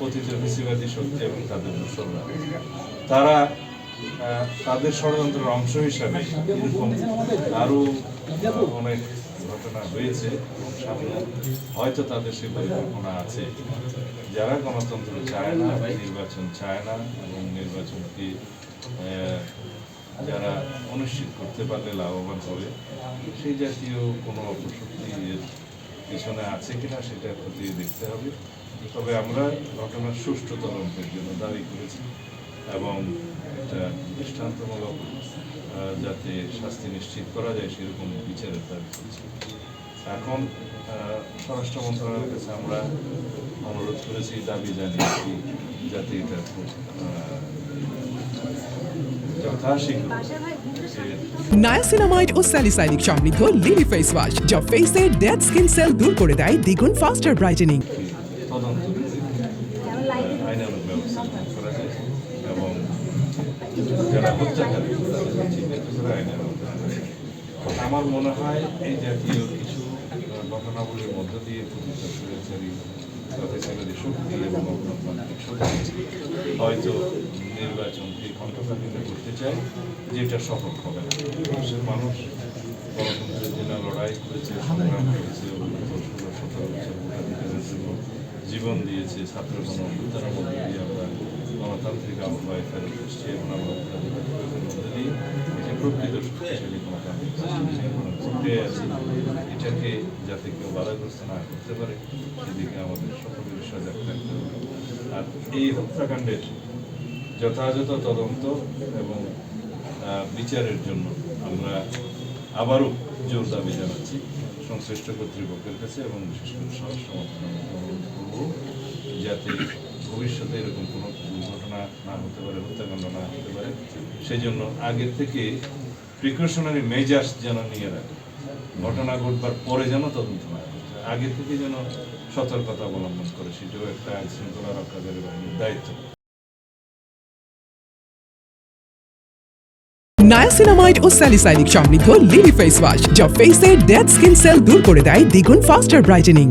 কথিত ফিসিবাদী শক্তি এবং তাদের দোসররা তারা তাদের ষড়যন্ত্রের অংশ হিসাবে এরকম আরও অনেক ঘটনা হয়েছে সামনে হয়তো তাদের সে পরিকল্পনা আছে। যারা গণতন্ত্র চায় না, নির্বাচন চায় না এবং নির্বাচনকে যারা অনুষ্ঠিত করতে পারলে লাভবান হবে, সেই জাতীয় কোনো অপশক্তি পিছনে আছে কিনা সেটা খতিয়ে দেখতে হবে। তবে আমরা ঘটনার সুষ্ঠু তদন্তের জন্য দাবি করেছি এবং একটা দৃষ্টান্তমূলক যাতে শাস্তি নিশ্চিত করা যায় সেরকম বিচারের দাবি করছি। এখন স্বরাষ্ট্র মন্ত্রণালয়ের কাছে আমরা অনুরোধ করেছি, দাবি জানিয়েছি যাতে এটা নায়াসিনামাইড ও স্যালিসাইলিক সমৃদ্ধ লিলি ফেস ওয়াশ, যা ফেসের ডেড স্কিন সেল দূর করে দেয় দ্বিগুণ ফাস্টার ব্রাইটেনিং এবং যারা হত্যাকারী। আমার মনে হয় এই জাতীয় কিছু ঘটনাবলীর মধ্য দিয়ে প্রকৃত স্বৈরাচারী প্রতিষ্ঠানের শক্তি এবং হয়তো নির্বাচনকে কণ্ঠকাঠিন্য করতে চায়, যেটা সফল হবে দেশের মানুষ গণতন্ত্রের জন্য লড়াই করেছে, সংগ্রাম করেছে সতেরো বছর জীবন দিয়েছে, ছাত্র গণ তারা মধ্যে দিয়ে গণতান্ত্রিক আবহাওয়ায় ফেরত এসেছি এবং যাতে কেউ বাধাগ্রস্ত না করতে পারে আমাদের আর এই হত্যাকাণ্ডের যথাযথ তদন্ত এবং বিচারের জন্য আমরা আবারও জোর দাবি জানাচ্ছি সংশ্লিষ্ট কর্তৃপক্ষের কাছে এবং বিশেষ করে মন্ত্রণালয়কে অনুরোধ করব যাতে ভবিষ্যতে এরকম কোনো দুর্ঘটনা না হতে পারে, হত্যাকাণ্ড না হতে পারে সেই জন্য আগে থেকে প্রিকশনারি মেজার্স যেন নিয়ে রাখে। ঘটনা ঘটবার পরে যেন তদন্ত না। আগে থেকে যেন সতর্কতা অবলম্বন করে, সেটাও একটা আইন শৃঙ্খলা রক্ষাকারী বাহিনীর দায়িত্ব। নায়াসিনামাইড ও স্যালিসাইলিক সমৃদ্ধ লিলি ফেস ওয়াশ যা ফেসের ডেড স্কিন সেল দূর করে দেয় দ্বিগুণ ফাস্টার ব্রাইটেনিং